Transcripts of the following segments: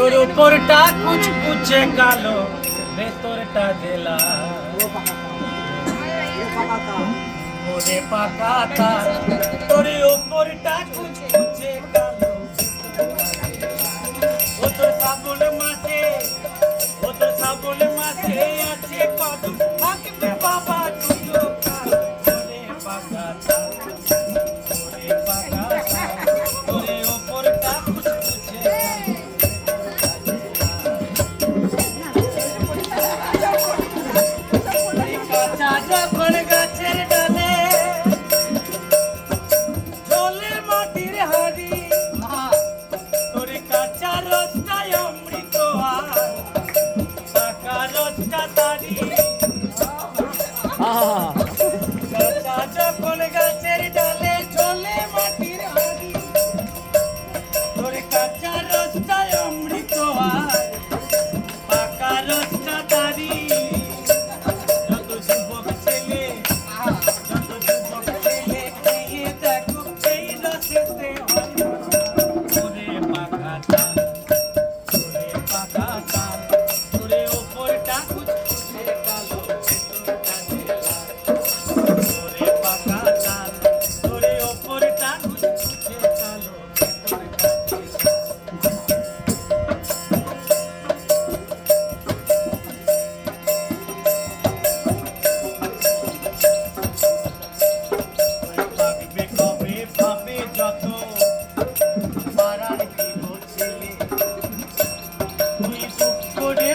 তোর উপরটা কুচকুচে কালো ভেতরটা দেলা। ওরে পাকা তার তোর উপরটা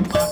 Empire.